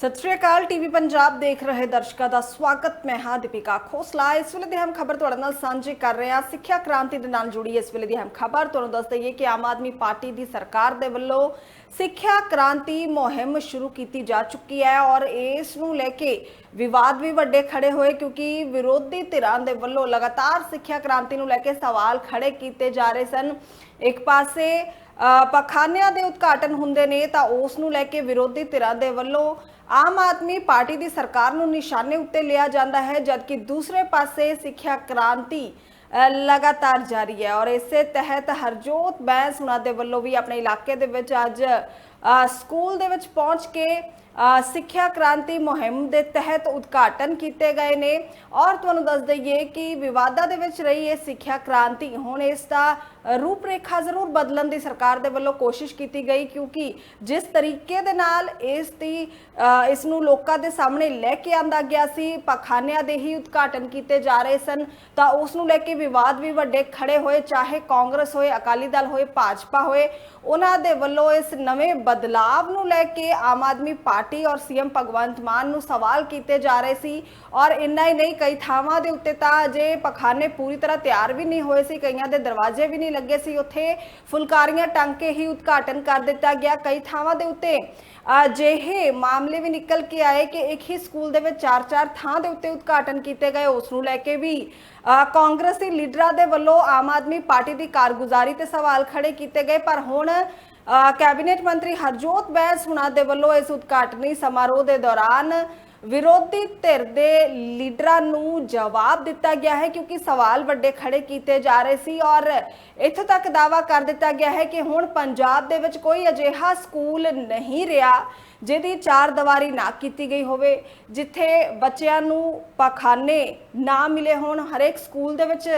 ਸਤਿ ਸ਼੍ਰੀ ਅਕਾਲ ਟੀਵੀ ਪੰਜਾਬ ਦੇਖ ਰਹੇ ਦਰਸ਼ਕਾਂ ਦਾ ਸਵਾਗਤ। ਮੈਂ ਹਾਂ ਦੀਪਿਕਾ ਖੋਸਲਾ। ਇਸ ਵੇਲੇ ਦੀ ਹਮ ਖਬਰ ਤੁਹਾਡੇ ਨਾਲ ਸਾਂਝੀ ਕਰ ਰਹੇ ਹਾਂ। ਸਿੱਖਿਆ ਕ੍ਰਾਂਤੀ ਦੇ ਨਾਲ ਜੁੜੀ ਇਸ ਵੇਲੇ ਦੀ ਹਮ ਖਬਰ। ਤੁਹਾਨੂੰ ਦੱਸ ਦਈਏ ਕਿ ਆਮ ਆਦਮੀ ਪਾਰਟੀ ਦੀ ਸਰਕਾਰ ਦੇ ਵੱਲੋਂ ਸਿੱਖਿਆ ਕ੍ਰਾਂਤੀ ਮੁਹਿੰਮ ਸ਼ੁਰੂ ਕੀਤੀ ਜਾ ਚੁੱਕੀ ਹੈ ਔਰ ਇਸ ਨੂੰ ਲੈ ਕੇ ਵਿਵਾਦ ਵੀ ਵੱਡੇ ਖੜੇ ਹੋਏ ਕਿਉਂਕਿ ਵਿਰੋਧੀ ਧਿਰਾਂ ਦੇ ਵੱਲੋਂ ਲਗਾਤਾਰ ਸਿੱਖਿਆ ਕ੍ਰਾਂਤੀ ਨੂੰ ਲੈ ਕੇ ਸਵਾਲ ਖੜੇ ਕੀਤੇ ਜਾ ਰਹੇ ਸਨ। ਇੱਕ ਪਾਸੇ ਅ, ਪਖਾਨਿਆਂ ਦੇ ਉਦਘਾਟਨ ਹੁੰਦੇ ਨੇ ਤਾਂ ਉਸ ਨੂੰ ਲੈ ਕੇ ਵਿਰੋਧੀ ਧਿਰਾਂ ਦੇ ਵੱਲੋਂ ਆਮ ਆਦਮੀ ਪਾਰਟੀ ਦੀ ਸਰਕਾਰ ਨੂੰ ਨਿਸ਼ਾਨੇ ਉੱਤੇ ਲਿਆ ਜਾਂਦਾ ਹੈ ਜਦਕਿ ਦੂਸਰੇ ਪਾਸੇ ਸਿੱਖਿਆ ਕ੍ਰਾਂਤੀ ਲਗਾਤਾਰ ਜਾਰੀ ਹੈ। ਔਰ ਇਸੇ ਤਹਿਤ ਹਰਜੋਤ ਬੈਂਸ ਉਹਨਾਂ ਦੇ ਵੱਲੋਂ ਵੀ ਆਪਣੇ ਇਲਾਕੇ ਦੇ ਵਿੱਚ ਅੱਜ ਸਕੂਲ ਦੇ ਵਿੱਚ ਪਹੁੰਚ ਕੇ ਅ, ਸਿੱਖਿਆ ਕ੍ਰਾਂਤੀ ਮੁਹਿੰਮ ਦੇ ਤਹਿਤ ਉਦਘਾਟਨ ਕੀਤੇ ਗਏ ਨੇ। ਔਰ ਤੁਹਾਨੂੰ ਦੱਸ ਦਈਏ ਕਿ ਵਿਵਾਦਾਂ ਦੇ ਵਿੱਚ ਰਹੀ ਇਹ ਸਿੱਖਿਆ ਕ੍ਰਾਂਤੀ। ਹੁਣ ਇਸ ਦਾ ਰੂਪਰੇਖਾ ਜ਼ਰੂਰ ਬਦਲਣ ਦੀ ਸਰਕਾਰ ਦੇ ਵੱਲੋਂ ਕੋਸ਼ਿਸ਼ ਕੀਤੀ ਗਈ ਕਿਉਂਕਿ ਜਿਸ ਤਰੀਕੇ ਦੇ ਨਾਲ ਇਸ ਦੀ ਇਸ ਨੂੰ ਲੋਕਾਂ ਦੇ ਸਾਹਮਣੇ ਲੈ ਕੇ ਆਂਦਾ ਗਿਆ ਸੀ, ਪਖਾਨਿਆਂ ਦੇ ਹੀ ਉਦਘਾਟਨ ਕੀਤੇ ਜਾ ਰਹੇ ਸਨ, ਤਾਂ ਉਸ ਨੂੰ ਲੈ ਕੇ ਵਿਵਾਦ ਵੀ ਵੱਡੇ ਖੜੇ ਹੋਏ, ਚਾਹੇ ਕਾਂਗਰਸ ਹੋਏ, ਅਕਾਲੀ ਦਲ ਹੋਏ, ਭਾਜਪਾ ਹੋਏ। ਉਹਨਾਂ ਦੇ ਵੱਲੋਂ ਇਸ ਨਵੇਂ ਬਦਲਾਵ ਨੂੰ ਲੈ ਕੇ ਆਮ ਆਦਮੀ ਪਾਰਟੀ ਔਰ ਸੀਐਮ ਭਗਵੰਤ ਮਾਨ ਨੂੰ ਸਵਾਲ ਕੀਤੇ ਜਾ ਰਹੇ ਸੀ ਔਰ ਇੰਨਾ ਹੀ ਨਹੀਂ, ਕਈ ਥਾਵਾਂ ਦੇ ਉੱਤੇ ਤਾਂ ਅਜੇ ਪਖਾਨੇ ਪੂਰੀ ਤਰ੍ਹਾਂ ਤਿਆਰ ਵੀ ਨਹੀਂ ਹੋਏ ਸੀ, ਕਈਆਂ ਦੇ ਦਰਵਾਜ਼ੇ ਵੀ ਨਹੀਂ ਲੱਗੇ ਸੀ। ਉੱਥੇ ਫੁਲਕਾਰੀਆਂ ਟੰਗ ਕੇ ਹੀ ਉਦਘਾਟਨ ਕਰ ਦਿੱਤਾ ਗਿਆ। ਕਈ ਥਾਵਾਂ ਦੇ ਉੱਤੇ ਅਜਿਹੇ ਮਾਮਲੇ ਵੀ ਨਿਕਲ ਕੇ ਆਏ ਕਿ ਇੱਕ ਹੀ ਸਕੂਲ ਦੇ ਵਿੱਚ ਚਾਰ ਚਾਰ ਥਾਂ ਦੇ ਉੱਤੇ ਉਦਘਾਟਨ ਕੀਤੇ ਗਏ। ਉਸ ਨੂੰ ਲੈ ਕੇ ਵੀ ਅ, ਕਾਂਗਰਸੀ ਲੀਡਰਾਂ ਦੇ ਵੱਲੋਂ ਆਮ ਆਦਮੀ ਪਾਰਟੀ ਦੀ ਕਾਰਗੁਜ਼ਾਰੀ ਤੇ ਸਵਾਲ ਖੜੇ ਕੀਤੇ ਗਏ। ਪਰ ਹੁਣ ਅ, ਕੈਬਨਿਟ ਮੰਤਰੀ ਹਰਜੋਤ ਬੈਂਸ ਹੁਣਾਂ ਦੇ ਵੱਲੋਂ ਇਸ ਉਦਘਾਟਨੀ ਸਮਾਰੋਹ ਦੇ ਦੌਰਾਨ ਵਿਰੋਧੀ ਧਿਰ ਦੇ ਲੀਡਰਾਂ ਨੂੰ ਜਵਾਬ ਦਿੱਤਾ ਗਿਆ ਹੈ ਕਿਉਂਕਿ ਸਵਾਲ ਵੱਡੇ ਖੜੇ ਕੀਤੇ ਜਾ ਰਹੇ ਸੀ ਔਰ ਇੱਥੋਂ ਤੱਕ ਦਾਵਾ ਕਰ ਦਿੱਤਾ ਗਿਆ ਹੈ ਕਿ ਹੁਣ ਪੰਜਾਬ ਦੇ ਵਿੱਚ ਕੋਈ ਅਜਿਹਾ ਸਕੂਲ ਨਹੀਂ ਰਿਹਾ ਜਿਹਦੀ ਚਾਰ ਦੀਵਾਰੀ ਨਾ ਕੀਤੀ ਗਈ ਹੋਵੇ, ਜਿੱਥੇ ਬੱਚਿਆਂ ਨੂੰ ਪਖਾਨੇ ਨਾ ਮਿਲੇ ਹੋਣ। ਹਰੇਕ ਸਕੂਲ ਦੇ ਵਿੱਚ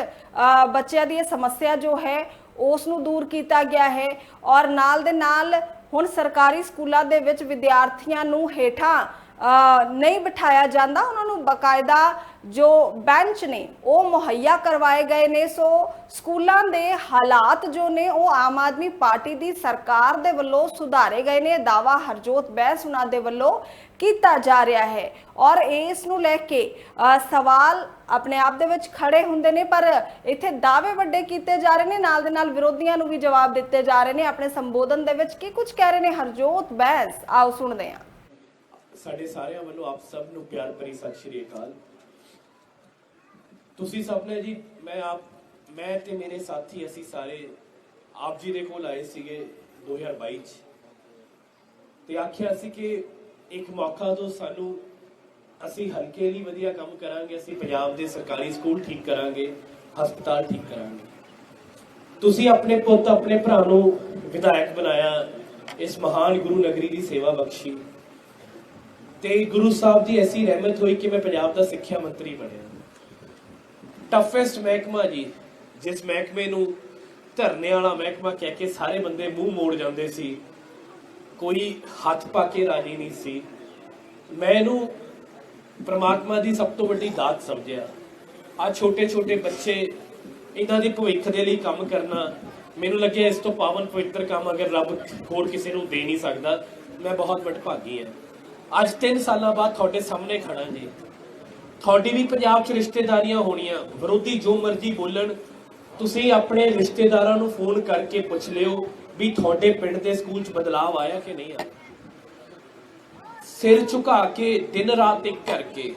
ਬੱਚਿਆਂ ਦੀ ਇਹ ਸਮੱਸਿਆ ਜੋ ਹੈ, ਉਸ ਨੂੰ ਦੂਰ ਕੀਤਾ ਗਿਆ ਹੈ ਔਰ ਨਾਲ ਦੇ ਨਾਲ ਹੁਣ ਸਰਕਾਰੀ ਸਕੂਲਾਂ ਦੇ ਵਿੱਚ ਵਿਦਿਆਰਥੀਆਂ ਨੂੰ ਹੇਠਾਂ ਨਹੀਂ ਬਿਠਾਇਆ ਜਾਂਦਾ। ਉਹਨਾਂ ਨੂੰ ਬਕਾਇਦਾ ਜੋ ਬੈਂਚ ਨੇ ਉਹ ਮੁਹੱਈਆ ਕਰਵਾਏ ਗਏ ਨੇ। ਸੋ ਸਕੂਲਾਂ ਦੇ ਹਾਲਾਤ ਜੋ ਨੇ ਉਹ ਆਮ ਆਦਮੀ ਪਾਰਟੀ ਦੀ ਸਰਕਾਰ ਦੇ ਵੱਲੋਂ ਸੁਧਾਰੇ ਗਏ ਨੇ। ਦਾਵਾ ਹਰਜੋਤ ਬੈਂਸ ਉਹਨਾਂ ਦੇ ਵੱਲੋਂ ਕੀਤਾ ਜਾ ਰਿਹਾ ਹੈ। ਔਰ ਇਸ ਨੂੰ ਲੈ ਕੇ ਅ, ਸਵਾਲ ਆਪਣੇ ਆਪ ਦੇ ਵਿੱਚ ਖੜੇ ਹੁੰਦੇ ਨੇ ਪਰ ਇੱਥੇ ਦਾਅਵੇ ਵੱਡੇ ਕੀਤੇ ਜਾ ਰਹੇ ਨੇ। ਨਾਲ ਦੇ ਨਾਲ ਵਿਰੋਧੀਆਂ ਨੂੰ ਵੀ ਜਵਾਬ ਦਿੱਤੇ ਜਾ ਰਹੇ ਨੇ। ਆਪਣੇ ਸੰਬੋਧਨ ਦੇ ਵਿੱਚ ਕੀ ਕੁਝ ਕਹਿ ਰਹੇ ਨੇ? ਹਰਜੋਤ ਬੈਂਸ ਆਓ ਸੁਣਦੇ ਹਾਂ। ਸਾਡੇ ਸਾਰਿਆਂ ਵੱਲੋਂ ਆਪ ਸਭ ਨੂੰ ਪਿਆਰ ਭਰੀ ਸਤਿ ਸ਼੍ਰੀ ਅਕਾਲ। ਤੁਸੀਂ ਸਭ ਨੇ ਜੀ, ਮੈਂ ਆਪ, ਮੈਂ ਤੇ ਮੇਰੇ ਸਾਥੀ ਅਸੀਂ ਸਾਰੇ ਆਪ ਜੀ ਦੇ ਕੋਲ ਆਏ ਸੀਗੇ 2022 ਚ। ਤੇ ਆਖਿਆ ਸੀ ਕਿ ਇੱਕ ਮੌਕਾ ਤੋਂ ਸਾਨੂੰ, ਅਸੀਂ ਹਲਕੇ ਲਈ ਵਧੀਆ ਕੰਮ ਕਰਾਂਗੇ, ਅਸੀਂ ਪੰਜਾਬ ਦੇ ਸਰਕਾਰੀ ਸਕੂਲ ਠੀਕ ਕਰਾਂਗੇ, ਹਸਪਤਾਲ ਠੀਕ ਕਰਾਂਗੇ। ਤੁਸੀਂ ਆਪਣੇ ਪੁੱਤ, ਆਪਣੇ ਭਰਾ ਨੂੰ ਵਿਧਾਇਕ ਬਣਾਇਆ, ਇਸ ਮਹਾਨ ਗੁਰੂ ਨਗਰੀ ਦੀ ਸੇਵਾ ਬਖਸ਼ੀ। ਤੇ ਗੁਰੂ ਸਾਹਿਬ ਦੀ ਐਸੀ ਰਹਿਮਤ ਹੋਈ ਕਿ ਮੈਂ ਪੰਜਾਬ ਦਾ ਸਿੱਖਿਆ ਮੰਤਰੀ ਬਣਿਆ। ਟਫੈਸਟ ਮਹਿਕਮਾ ਜੀ, ਜਿਸ ਮਹਿਕਮੇ ਨੂੰ ਧਰਨੇ ਵਾਲਾ ਮਹਿਕਮਾ ਕਹਿ ਕੇ ਸਾਰੇ ਬੰਦੇ ਮੂੰਹ ਮੋੜ ਜਾਂਦੇ ਸੀ, ਕੋਈ ਹੱਥ ਪਾ ਕੇ ਰਾਜੀ ਨਹੀਂ ਸੀ। ਮੈਂ ਇਹਨੂੰ ਪ੍ਰਮਾਤਮਾ ਦੀ ਸਭ ਤੋਂ ਵੱਡੀ ਦਾਤ ਸਮਝਿਆ। ਆ ਛੋਟੇ ਛੋਟੇ ਬੱਚੇ, ਇਹਨਾਂ ਦੇ ਭਵਿੱਖ ਦੇ ਲਈ ਕੰਮ ਕਰਨਾ, ਮੈਨੂੰ ਲੱਗਿਆ ਇਸ ਤੋਂ ਪਾਵਨ ਪਵਿੱਤਰ ਕੰਮ ਅਗਰ ਰੱਬ ਹੋਰ ਕਿਸੇ ਨੂੰ ਦੇ ਨਹੀਂ ਸਕਦਾ, ਮੈਂ ਬਹੁਤ ਵਡਭਾਗੀ ਹਾਂ। ਅੱਜ 3 ਸਾਲਾਂ ਬਾਅਦ ਤੁਹਾਡੇ ਸਾਹਮਣੇ ਖੜਾ ਜੀ। ਤੁਹਾਡੀ ਵੀ ਪੰਜਾਬ 'ਚ ਰਿਸ਼ਤੇਦਾਰੀਆਂ ਹੋਣੀਆਂ। ਵਿਰੋਧੀ ਜੋ ਮਰਜ਼ੀ ਬੋਲਣ, ਤੁਸੀਂ ਆਪਣੇ ਰਿਸ਼ਤੇਦਾਰਾਂ ਨੂੰ ਫੋਨ ਕਰਕੇ ਪੁੱਛ ਲਿਓ ਵੀ ਤੁਹਾਡੇ ਪਿੰਡ ਦੇ ਸਕੂਲ 'ਚ ਬਦਲਾਅ ਆਇਆ ਕਿ ਨਹੀਂ ਆਇਆ। ਸਿਰ ਝੁਕਾ ਕੇ, ਦਿਨ ਰਾਤ ਇੱਕ ਕਰਕੇ,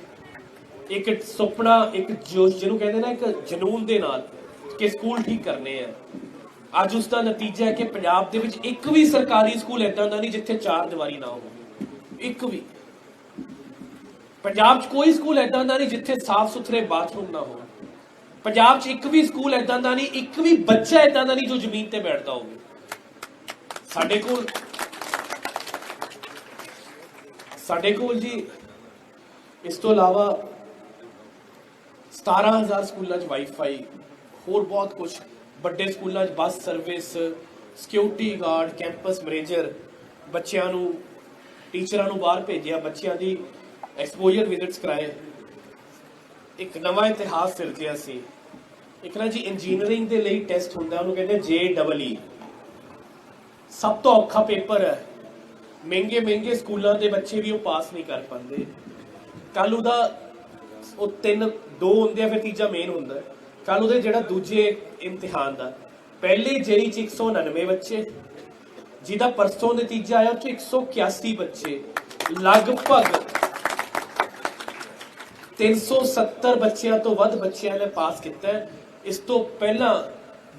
ਇੱਕ ਸੁਪਨਾ, ਇੱਕ ਜੋਸ਼ ਜਿਹਨੂੰ ਕਹਿੰਦੇ ਨਾ ਇੱਕ ਜਨੂਨ ਦੇ ਨਾਲ ਕਿ ਸਕੂਲ ਠੀਕ ਕਰਨੇ ਆ। ਅੱਜ ਉਸ ਦਾ ਨਤੀਜਾ ਹੈ ਕਿ ਪੰਜਾਬ ਦੇ ਵਿੱਚ ਇੱਕ ਵੀ ਸਰਕਾਰੀ ਸਕੂਲ ਐਦਾਂ ਦਾ ਨਹੀਂ ਜਿੱਥੇ ਚਾਰ ਦੀਵਾਰੀ ਨਾ ਹੋਵੇ ਇੱਕ ਵੀ। ਪੰਜਾਬ 'ਚ ਕੋਈ ਸਕੂਲ ਐਦਾਂ ਦਾ ਨਹੀਂ ਜਿੱਥੇ ਸਾਫ਼ ਸੁਥਰੇ ਬਾਥਰੂਮ ਨਾ ਹੋਣ। ਪੰਜਾਬ 'ਚ ਇੱਕ ਵੀ ਸਕੂਲ ਐਦਾਂ ਦਾ ਨਹੀਂ, ਇੱਕ ਵੀ ਬੱਚਾ ਐਦਾਂ ਦਾ ਨਹੀਂ ਜੋ ਜ਼ਮੀਨ ਤੇ ਬੈਠਦਾ ਹੋਵੇ। ਸਾਡੇ ਕੋਲ ਸਾਡੇ ਕੋਲ ਜੀ, ਇਸ ਤੋਂ ਇਲਾਵਾ 17000 ਸਕੂਲਾਂ 'ਚ ਵਾਈਫਾਈ ਹੋਰ ਬਹੁਤ ਕੁਝ ਵੱਡੇ ਸਕੂਲਾਂ 'ਚ bus service security guard campus manager ਬੱਚਿਆਂ ਨੂੰ ਟੀਚਰਾਂ ਨੂੰ ਬਾਹਰ ਭੇਜਿਆ, ਬੱਚਿਆਂ ਦੀ ਐਕਸਪੋਜ਼ਰ ਵਿਜ਼ਿਟਸ ਕਰਾਏ। ਇੱਕ ਨਵਾਂ ਇਤਿਹਾਸ ਸਿਰਜਿਆ ਸੀ। ਇੱਕ ਨਾ ਜੀ ਇੰਜੀਨੀਅਰਿੰਗ ਦੇ ਲਈ ਟੈਸਟ ਹੁੰਦਾ, ਉਹਨੂੰ ਕਹਿੰਦੇ ਜੇ ਡਬਲ ਈ ਸਭ ਤੋਂ ਔਖਾ ਪੇਪਰ ਹੈ। ਮਹਿੰਗੇ ਮਹਿੰਗੇ ਸਕੂਲਾਂ ਦੇ ਬੱਚੇ ਵੀ ਉਹ ਪਾਸ ਨਹੀਂ ਕਰ ਪਾਉਂਦੇ। ਕੱਲ ਉਹਦਾ ਉਹ ਤਿੰਨ, ਦੋ ਹੁੰਦੇ ਆ, ਫਿਰ ਤੀਜਾ ਮੇਨ ਹੁੰਦਾ। ਕੱਲ ਉਹਦੇ ਜਿਹੜਾ ਦੂਜੇ ਇਮਤਿਹਾਨ ਦਾ। ਪਹਿਲੇ ਜੇਈ ਚ 199 ਬੱਚੇ ਜਿਹਦਾ ਪਰਸੋਂ ਨਤੀਜਾ ਆਇਆ ਉਹ ਚ 181 ਬੱਚੇ ਲਗਭਗ 370 ਬੱਚਿਆਂ ਤੋਂ ਵੱਧ ਬੱਚਿਆਂ ਨੇ ਪਾਸ ਕੀਤਾ ਹੈ। ਇਸ ਤੋਂ ਪਹਿਲਾਂ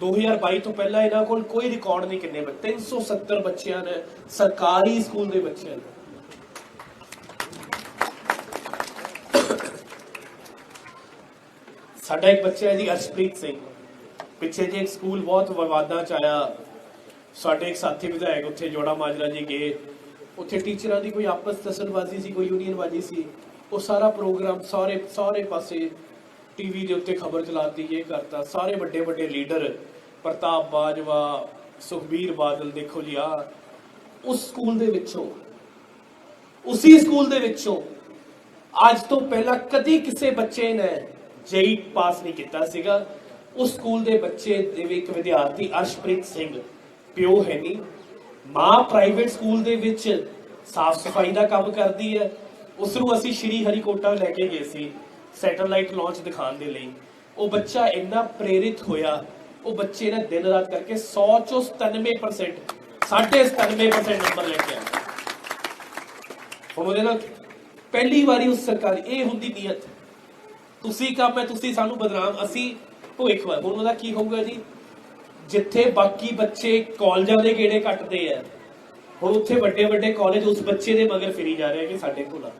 2022 ਤੋਂ ਪਹਿਲਾਂ ਇਹਨਾਂ ਕੋਲ ਕੋਈ ਰਿਕਾਰਡ ਨਹੀਂ ਕਿੰਨੇ ਬੱਚੇ 370 ਬੱਚਿਆਂ ਨੇ ਸਰਕਾਰੀ ਸਕੂਲ ਦੇ ਬੱਚਿਆਂ ਨੇ ਸਾਡਾ ਇੱਕ ਬੱਚਾ ਹੈ ਜੀ ਅਰਸ਼ਪ੍ਰੀਤ ਸਿੰਘ ਪਿੱਛੇ ਜੇ ਇੱਕ ਸਕੂਲ ਬਹੁਤ ਵਿਵਾਦਾਂ ਚ ਆਇਆ ਸਾਡੇ ਇੱਕ ਸਾਥੀ ਵਿਧਾਇਕ ਉੱਥੇ ਜੋੜਾ ਮਾਜਰਾ ਜੀ ਗਏ। ਉੱਥੇ ਟੀਚਰਾਂ ਦੀ ਕੋਈ ਆਪਸ ਦਸਲਬਾਜ਼ੀ ਸੀ, ਕੋਈ ਯੂਨੀਅਨਬਾਜ਼ੀ ਸੀ। ਉਹ ਸਾਰਾ ਪ੍ਰੋਗਰਾਮ ਸਾਰੇ ਸਾਰੇ ਪਾਸੇ ਟੀਵੀ ਦੇ ਉੱਤੇ ਖਬਰ ਚਲਾਤੀ, ਇਹ ਕਰਤਾ। ਸਾਰੇ ਵੱਡੇ ਵੱਡੇ ਲੀਡਰ ਪ੍ਰਤਾਪ ਬਾਜਵਾ, ਸੁਖਬੀਰ ਬਾਦਲ, ਦੇਖੋ ਜੀ ਆ ਉਸ ਸਕੂਲ ਦੇ ਵਿੱਚੋਂ, ਉਸੇ ਸਕੂਲ ਦੇ ਵਿੱਚੋਂ ਅੱਜ ਤੋਂ ਪਹਿਲਾਂ ਕਦੀ ਕਿਸੇ ਬੱਚੇ ਨੇ ਜੇਈ ਪਾਸ ਨਹੀਂ ਕੀਤਾ ਸੀਗਾ। ਉਸ ਸਕੂਲ ਦੇ ਬੱਚੇ ਦੇ ਇੱਕ ਵਿਦਿਆਰਥੀ ਅਰਸ਼ਪ੍ਰੀਤ ਸਿੰਘ ਪਿਓ ਹੈ ਨਹੀਂ। ਮਾਂ ਪ੍ਰਾਈਵੇਟ ਸਕੂਲ ਦੇ ਵਿੱਚ ਸਾਫ਼ ਸਫ਼ਾਈ ਦਾ ਕੰਮ ਕਰਦੀ ਹੈ। ਉਸ ਨੂੰ ਅਸੀਂ ਸ਼੍ਰੀ ਹਰੀਕੋਟਾ ਲੈ ਕੇ ਗਏ ਸੀ ਸੈਟੇਲਾਈਟ ਲਾਂਚ ਦਿਖਾਉਣ ਦੇ ਲਈ। ਉਹ ਬੱਚਾ ਇੰਨਾ ਪ੍ਰੇਰਿਤ ਹੋਇਆ। ਉਹ ਬੱਚੇ ਨੇ ਦਿਨ ਰਾਤ ਕਰਕੇ 100 ਚੋਂ 97% 97% ਨੰਬਰ ਲੈ ਕੇ ਆਇਆ। ਹੁਣ ਉਹਦੇ ਨਾਲ ਪਹਿਲੀ ਵਾਰੀ ਉਸ ਸਰਕਾਰ ਇਹ ਹੁੰਦੀ ਨੀਅਤ, ਤੁਸੀਂ ਕੰਮ ਹੈ, ਤੁਸੀਂ ਸਾਨੂੰ ਬਦਨਾਮ, ਅਸੀਂ ਭਵਿੱਖ ਵਾਰ ਹੁਣ ਉਹਦਾ ਕੀ ਹੋਊਗਾ ਜੀ? ਜਿੱਥੇ ਬਾਕੀ ਬੱਚੇ ਕਾਲਜਾਂ ਦੇ ਗੇੜੇ ਕੱਟਦੇ ਆ, ਹੁਣ ਉੱਥੇ ਵੱਡੇ ਵੱਡੇ ਕਾਲਜ ਉਸ ਬੱਚੇ ਦੇ ਮਗਰ ਫਿਰੀ ਜਾ ਰਹੇ ਕਿ ਸਾਡੇ ਕੋਲ ਆ।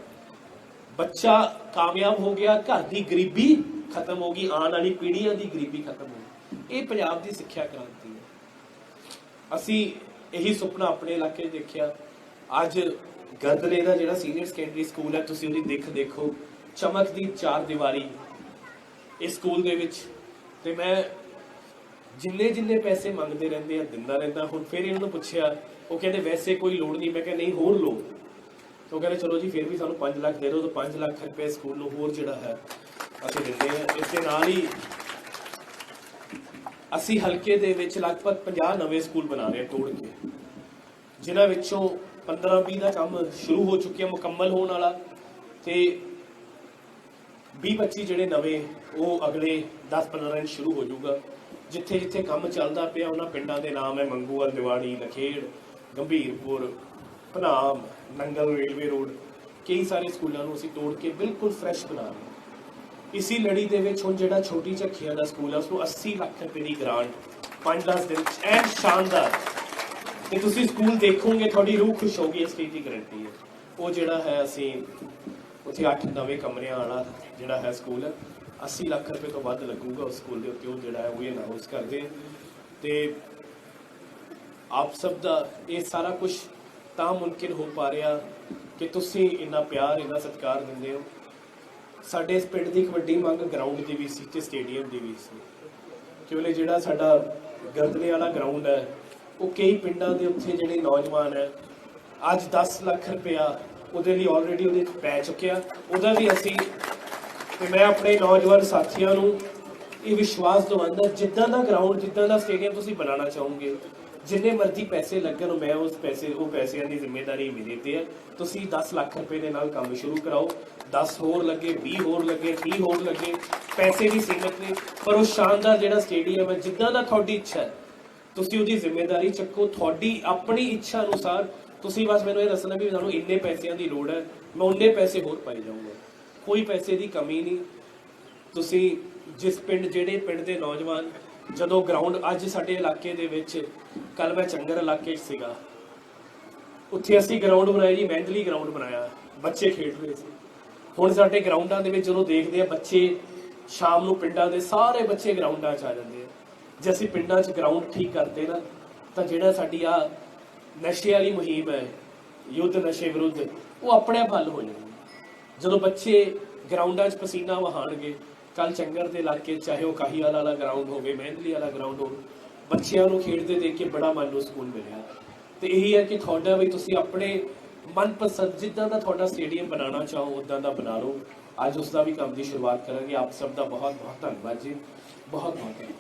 ਬੱਚਾ ਕਾਮਯਾਬ ਹੋ ਗਿਆ, ਘਰ ਦੀ ਗਰੀਬੀ ਖਤਮ ਹੋ ਗਈ, ਆਉਣ ਵਾਲੀ ਪੀੜ੍ਹੀਆਂ ਦੀ ਗਰੀਬੀ ਖਤਮ ਹੋ ਗਈ। ਇਹ ਪੰਜਾਬ ਦੀ ਸਿੱਖਿਆ ਕ੍ਰਾਂਤੀ ਹੈ। ਅਸੀਂ ਇਹੀ ਸੁਪਨਾ ਆਪਣੇ ਇਲਾਕੇ 'ਚ ਦੇਖਿਆ। ਅੱਜ ਗਰਦਲੇ ਦਾ ਜਿਹੜਾ ਸੀਨੀਅਰ ਸੈਕੰਡਰੀ ਸਕੂਲ ਹੈ, ਤੁਸੀਂ ਉਹਦੀ ਦਿੱਖ ਦੇਖੋ। ਚਮਕ ਦੀ ਚਾਰ ਦੀਵਾਰੀ ਇਸ ਸਕੂਲ ਦੇ ਵਿੱਚ। ਤੇ ਮੈਂ ਜਿੰਨੇ ਜਿੰਨੇ ਪੈਸੇ ਮੰਗਦੇ ਰਹਿੰਦੇ ਆ, ਦਿੰਦਾ ਰਹਿੰਦਾ। ਹੁਣ ਫਿਰ ਇਹਨਾਂ ਨੂੰ ਪੁੱਛਿਆ, ਉਹ ਕਹਿੰਦੇ, ਵੈਸੇ ਕੋਈ ਲੋੜ ਨਹੀਂ। ਮੈਂ ਕਿਹਾ, ਨਹੀਂ, ਹੋਰ ਲੋ ਉਹ ਕਹਿੰਦੇ, ਚਲੋ ਜੀ, ਫਿਰ ਵੀ ਸਾਨੂੰ 5 ਲੱਖ ਦੇ ਦਿਓ ਤਾਂ 5 ਲੱਖ ਰੁਪਏ ਸਕੂਲ ਨੂੰ ਹੋਰ ਜਿਹੜਾ ਹੈ, ਅਸੀਂ ਦਿੰਦੇ ਆ ਇਸ ਦੇ ਨਾਲ ਹੀ ਅਸੀਂ ਹਲਕੇ ਦੇ ਵਿੱਚ ਲਗਭਗ 50 ਨਵੇਂ ਸਕੂਲ ਬਣਾ ਰਹੇ ਤੋੜ ਕੇ। ਜਿਨ੍ਹਾਂ ਵਿੱਚੋਂ 15-20 ਦਾ ਕੰਮ ਸ਼ੁਰੂ ਹੋ ਚੁੱਕਿਆ, ਮੁਕੰਮਲ ਹੋਣ ਵਾਲਾ ਤੇ 20-25 ਜਿਹੜੇ ਨਵੇਂ, ਉਹ ਅਗਲੇ 10-15 ਦਿਨ ਸ਼ੁਰੂ ਹੋ ਜਾਊਗਾ। ਜਿੱਥੇ ਜਿੱਥੇ ਕੰਮ ਚੱਲਦਾ ਪਿਆ, ਉਹਨਾਂ ਪਿੰਡਾਂ ਦੇ ਨਾਮ ਹੈ ਮੰਗੂਵਾਲ ਦਿਵਾੜੀ ਲਖੇੜ ਗੰਭੀਰਪੁਰ ਭਨਾਮ ਨੰਗਲ ਰੇਲਵੇ ਰੋਡ। ਕਈ ਸਾਰੇ ਸਕੂਲਾਂ ਨੂੰ ਅਸੀਂ ਤੋੜ ਕੇ ਬਿਲਕੁਲ ਫਰੈਸ਼ ਬਣਾ ਰਹੇ ਹਾਂ ਇਸੀ ਲੜੀ ਦੇ ਵਿੱਚ ਹੁਣ ਜਿਹੜਾ ਛੋਟੀ ਝੱਖੀਆਂ ਦਾ ਸਕੂਲ ਹੈ ਉਸ ਨੂੰ 80 ਲੱਖ ਰੁਪਏ ਦੀ ਗ੍ਰਾਂਟ 5-10 ਦਿਨ ਐ ਸ਼ਾਨਦਾਰ। ਤੇ ਤੁਸੀਂ ਸਕੂਲ ਦੇਖੋਗੇ, ਤੁਹਾਡੀ ਰੂਹ ਖੁਸ਼ ਹੋਗੀ ਇਸ ਚੀਜ਼ ਦੀ ਗਰੰਟੀ ਹੈ। ਉਹ ਜਿਹੜਾ ਹੈ ਅਸੀਂ ਉੱਥੇ 8 ਨਵੇਂ ਕਮਰਿਆਂ ਵਾਲਾ ਜਿਹੜਾ ਹੈ ਸਕੂਲ 80 ਲੱਖ ਰੁਪਏ ਤੋਂ ਵੱਧ ਲੱਗੂਗਾ ਉਸ ਸਕੂਲ ਦੇ ਉੱਤੇ, ਉਹ ਜਿਹੜਾ ਹੈ, ਉਹ ਅਨਾਉਂਸ ਕਰਦੇ ਹਾਂ। ਤੇ ਆਪ ਸਭ ਦਾ ਇਹ ਸਾਰਾ ਕੁਝ ਤਾਂ ਮੁਮਕਿਨ ਹੋ ਪਾ ਰਿਹਾ ਕਿ ਤੁਸੀਂ ਇੰਨਾ ਪਿਆਰ, ਇੰਨਾ ਸਤਿਕਾਰ ਦਿੰਦੇ ਹੋ। ਸਾਡੇ ਇਸ ਪਿੰਡ ਦੀ ਇੱਕ ਵੱਡੀ ਮੰਗ ਗਰਾਊਂਡ ਦੀ ਵੀ ਸੀ ਤੇ ਸਟੇਡੀਅਮ ਦੀ ਵੀ ਸੀ। ਕਿਉਂਕਿ ਜਿਹੜਾ ਸਾਡਾ ਗਰਦਲੇ ਵਾਲਾ ਗਰਾਊਂਡ ਹੈ, ਉਹ ਕਈ ਪਿੰਡਾਂ ਦੇ ਉੱਥੇ ਜਿਹੜੇ ਨੌਜਵਾਨ ਹੈ, ਅੱਜ 10 ਲੱਖ ਰੁਪਇਆ ਉਹਦੇ ਲਈ ਆਲਰੇਡੀ ਉਹਦੇ 'ਚ ਪੈ ਚੁੱਕਿਆ। ਉਹਦਾ ਵੀ ਅਸੀਂ ਤੇ ਮੈਂ ਆਪਣੇ ਨੌਜਵਾਨ ਸਾਥੀਆਂ ਨੂੰ ਇਹ ਵਿਸ਼ਵਾਸ ਦਵਾਉਂਦਾ, ਜਿੱਦਾਂ ਦਾ ਗਰਾਊਂਡ ਜਿੱਦਾਂ ਦਾ ਸਟੇਡੀਅਮ ਤੁਸੀਂ ਬਣਾਉਣਾ ਚਾਹੋਗੇ, ਜਿੰਨੇ ਮਰਜ਼ੀ ਪੈਸੇ ਲੱਗਣ, ਮੈਂ ਉਸ ਪੈਸੇ, ਉਹ ਪੈਸਿਆਂ ਦੀ ਜ਼ਿੰਮੇਵਾਰੀ ਮੇਰੇ ਤੇ ਹੈ ਤੁਸੀਂ 10 ਲੱਖ ਰੁਪਏ ਦੇ ਨਾਲ ਕੰਮ ਸ਼ੁਰੂ ਕਰਾਓ। 10 ਹੋਰ ਲੱਗੇ 20 ਹੋਰ ਲੱਗੇ 30 ਹੋਰ ਲੱਗੇ, ਪੈਸੇ ਦੀ ਸੀਮਤ ਨਹੀਂ ਪਰ ਉਹ ਸ਼ਾਨਦਾਰ ਜਿਹੜਾ ਸਟੇਡੀਅਮ ਹੈ, ਜਿੱਦਾਂ ਦਾ ਤੁਹਾਡੀ ਇੱਛਾ ਹੈ, ਤੁਸੀਂ ਉਹਦੀ ਜ਼ਿੰਮੇਵਾਰੀ ਚੱਕੋ। ਤੁਹਾਡੀ ਆਪਣੀ ਇੱਛਾ ਅਨੁਸਾਰ ਤੁਸੀਂ ਬਸ ਮੈਨੂੰ ਇਹ ਦੱਸਣਾ ਵੀ ਸਾਨੂੰ ਇੰਨੇ ਪੈਸਿਆਂ ਦੀ ਲੋੜ ਹੈ, ਮੈਂ ਉਹਨੇ ਪੈਸੇ ਹੋਰ ਪਾਈ ਜਾਊਂਗਾ। ਕੋਈ ਪੈਸੇ ਦੀ ਕਮੀ ਨਹੀਂ। ਤੁਸੀਂ ਜਿਸ ਪਿੰਡ, ਜਿਹੜੇ ਪਿੰਡ ਦੇ ਨੌਜਵਾਨ, ਜਦੋਂ ਗਰਾਊਂਡ ਅੱਜ ਸਾਡੇ ਇਲਾਕੇ ਦੇ ਵਿੱਚ ਕੱਲ ਮੈਂ ਚੰਗਰ ਇਲਾਕੇ 'ਚ ਸੀਗਾ। ਉੱਥੇ ਅਸੀਂ ਗਰਾਊਂਡ ਬਣਾਇਆ ਜੀ ਮੈਂਟਲੀ ਗਰਾਊਂਡ ਬਣਾਇਆ। ਬੱਚੇ ਖੇਡ ਰਹੇ ਸੀ। ਹੁਣ ਸਾਡੇ ਗਰਾਊਂਡਾਂ ਦੇ ਵਿੱਚ ਜਦੋਂ ਦੇਖਦੇ ਆ, ਬੱਚੇ ਸ਼ਾਮ ਨੂੰ ਪਿੰਡਾਂ ਦੇ ਸਾਰੇ ਬੱਚੇ ਗਰਾਊਂਡਾਂ 'ਚ ਆ ਜਾਂਦੇ ਆ। ਜੇ ਅਸੀਂ ਪਿੰਡਾਂ 'ਚ ਗਰਾਊਂਡ ਠੀਕ ਕਰਦੇ ਨਾ, ਤਾਂ ਜਿਹੜਾ ਸਾਡੀ ਆ ਨਸ਼ੇ ਵਾਲੀ ਮੁਹਿੰਮ ਹੈ, ਯੁੱਧ ਨਸ਼ੇ ਵਿਰੁੱਧ, ਉਹ ਆਪਣੇ ਆਪ ਹੱਲ ਹੋ। ਜਾਣੀ ਜਦੋਂ ਬੱਚੇ ਗਰਾਊਂਡਾਂ 'ਚ ਪਸੀਨਾ ਵਹਾਣਗੇ ਕੱਲ ਚੰਗਰ ਦੇ ਇਲਾਕੇ ਚਾਹੇ ਉਹ ਕਾਹੀਵਾਲ ਵਾਲਾ ਗਰਾਊਂਡ ਹੋਵੇ, ਮਹਿੰਦਲੀ ਵਾਲਾ ਗਰਾਊਂਡ ਹੋਵੇ, ਬੱਚਿਆਂ ਨੂੰ ਖੇਡਦੇ ਦੇਖ ਕੇ ਬੜਾ ਮਨ ਨੂੰ ਸਕੂਨ ਮਿਲਿਆ। ਤੇ ਇਹੀ ਹੈ ਕਿ ਤੁਹਾਡਾ ਵੀ ਤੁਸੀਂ ਆਪਣੇ ਮਨਪਸੰਦ, ਜਿੱਦਾਂ ਦਾ ਤੁਹਾਡਾ ਸਟੇਡੀਅਮ ਬਣਾਉਣਾ ਚਾਹੋ, ਉਦਾਂ ਦਾ ਬਣਾ ਲਓ। ਅੱਜ ਉਸ ਦਾ ਵੀ ਕੰਮ ਦੀ ਸ਼ੁਰੂਆਤ ਕਰਾਂਗੇ। ਆਪ ਸਭ ਦਾ ਬਹੁਤ ਬਹੁਤ ਧੰਨਵਾਦ ਜੀ। ਬਹੁਤ ਬਹੁਤ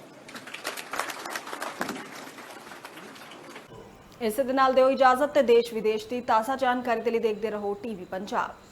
ਇਸੇ ਦੇ ਨਾਲ ਦਿਓ ਇਜਾਜ਼ਤ ਤੇ ਦੇਸ਼ ਵਿਦੇਸ਼ ਦੀ ਤਾਜ਼ਾ ਜਾਣਕਾਰੀ ਦੇ ਲਈ ਦੇਖਦੇ ਰਹੋ ਟੀਵੀ ਪੰਜਾਬ।